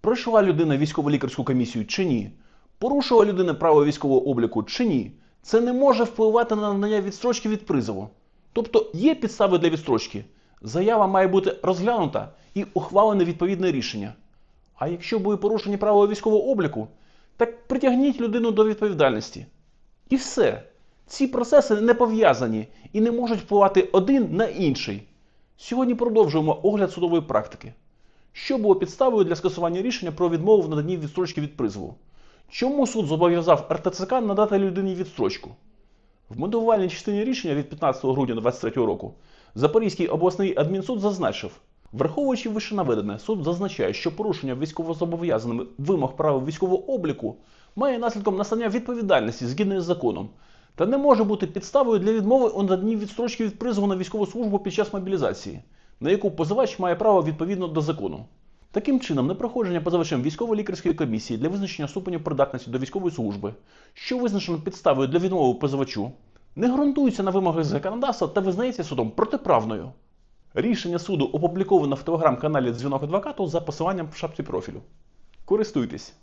Пройшла людина військово-лікарську комісію чи ні? Порушила людина право військового обліку чи ні? Це не може впливати на надання відстрочки від призову. Тобто є підстави для відстрочки. Заява має бути розглянута і ухвалене відповідне рішення. А якщо були порушені правила військового обліку, так притягніть людину до відповідальності. І все. Ці процеси не пов'язані і не можуть впливати один на інший. Сьогодні продовжуємо огляд судової практики. Що було підставою для скасування рішення про відмову в наданні відстрочки від призову? Чому суд зобов'язав РТЦК надати людині відстрочку? В мотивувальній частині рішення від 15 грудня 2023 року Запорізький обласний адмінсуд зазначив, враховуючи вище наведене, суд зазначає, що порушення військовозобов'язаними вимог правил військового обліку має наслідком настання відповідальності згідно з законом та не може бути підставою для відмови у наданні відстрочки від призову на військову службу під час мобілізації, на яку позивач має право відповідно до закону. Таким чином, непроходження позивачем військово-лікарської комісії для визначення ступеню придатності до військової служби, що визначено підставою для відмови позивачу, не ґрунтується на вимогах законодавства та визнається судом протиправною. Рішення суду опубліковано в телеграм-каналі Дзвінок адвокату за посиланням в шапці профілю. Користуйтесь!